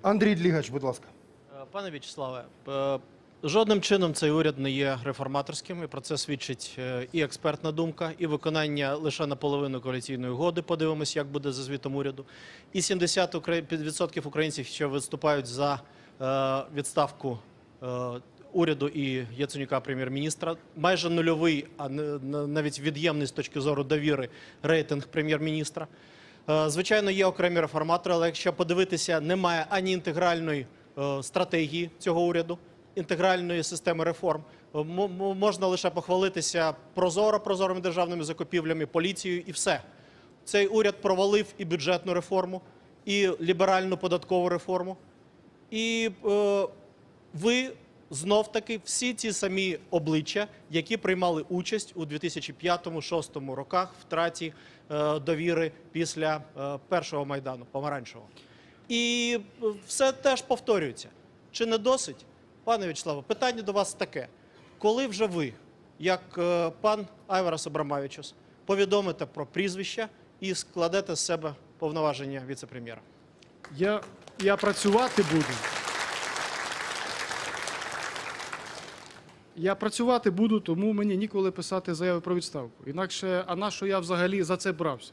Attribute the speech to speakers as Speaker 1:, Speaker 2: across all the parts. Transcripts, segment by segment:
Speaker 1: Андрій Длігач, будь ласка.
Speaker 2: Е, Пане В'ячеславе, е, жодним чином цей уряд не є реформаторським, і про це свідчить е, і експертна думка, і виконання лише наполовину коаліційної угоди. Подивимось, як буде за звітом уряду. І 70% укра- українців, що виступають за відставку уряду і Яценюка прем'єр-міністра. Майже нульовий, а навіть від'ємний з точки зору довіри рейтинг прем'єр-міністра. Е, Звичайно, є окремі реформатори, але якщо подивитися, немає ані інтегральної е, стратегії цього уряду, інтегральної системи реформ. Е, Можна лише похвалитися прозоро, прозорими державними закупівлями, поліцією і все. Цей уряд провалив і бюджетну реформу, і ліберальну податкову реформу. І е, ви знов таки всі ті самі обличчя, які приймали участь у 2005-2006 роках втраті е, довіри після е, першого майдану помаранчевого. І е, все теж повторюється. Чи не досить, пане Вячеславе, питання до вас таке: коли вже ви, як е, пан Айварас Абрамавічус, повідомите про прізвища і складете з себе повноваження віце-прем'єра?
Speaker 3: Я, я працювати буду. Я працювати буду, тому мені ніколи писати заяви про відставку. Інакше, а на що я взагалі за це брався?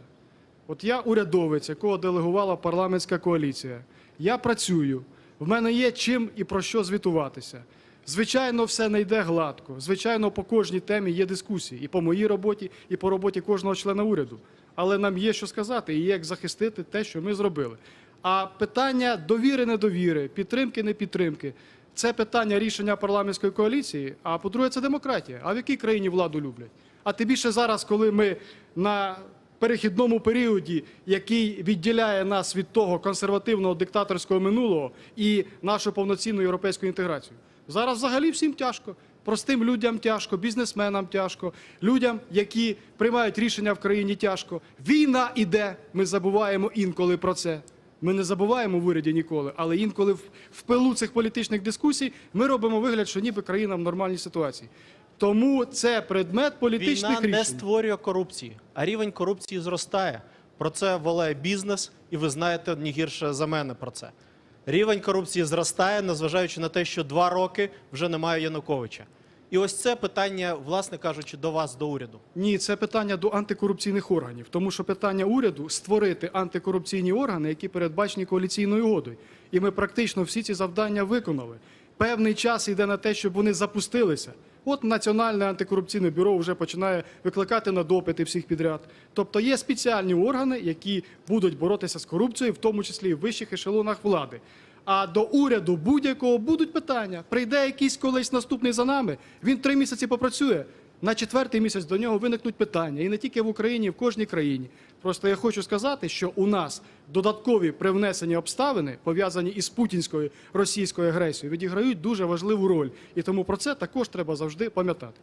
Speaker 3: От я урядовець, якого делегувала парламентська коаліція. Я працюю. В мене є чим і про що звітуватися. Звичайно, все не йде гладко. Звичайно, по кожній темі є дискусії і по моїй роботі, і по роботі кожного члена уряду. Але нам є що сказати і як захистити те, що ми зробили. А питання довіри, недовіри, підтримки, не підтримки це питання рішення парламентської коаліції. А по-друге, це демократія. А в якій країні владу люблять? А тим більше зараз, коли ми на перехідному періоді, який відділяє нас від того консервативного диктаторського минулого і нашу повноцінну європейську інтеграцію. Зараз взагалі всім тяжко. Простим людям тяжко, бізнесменам тяжко, людям, які приймають рішення в країні, тяжко. Війна іде. Ми забуваємо інколи про це. Ми не забуваємо в уряді ніколи, але інколи в, пилу цих політичних дискусій ми робимо вигляд, що ніби країна в нормальній ситуації. Тому це предмет політичних
Speaker 2: Війна не створює корупції, а рівень корупції зростає. Про це волає бізнес, і ви знаєте не гірше за мене про це. Рівень корупції зростає, незважаючи на те, що два роки вже немає Януковича. І ось це питання, власне кажучи, до вас, до уряду.
Speaker 3: Ні, це питання до антикорупційних органів, тому що питання уряду створити антикорупційні органи, які передбачені коаліційною угодою. І ми практично всі ці завдання виконали. Певний час йде на те, щоб вони запустилися. От Національне антикорупційне бюро вже починає викликати на допити всіх підряд. Тобто є спеціальні органи, які будуть боротися з корупцією, в тому числі і в вищих ешелонах влади. А до уряду будь-якого будуть питання. Прийде якийсь колись наступний за нами. Він три місяці попрацює. На четвертий місяць до нього виникнуть питання. І не тільки в Україні, і в кожній країні. Просто я хочу сказати, що у нас додаткові привнесені обставини, пов'язані із путінською російською агресією, відіграють дуже важливу роль. І тому про це також треба завжди пам'ятати.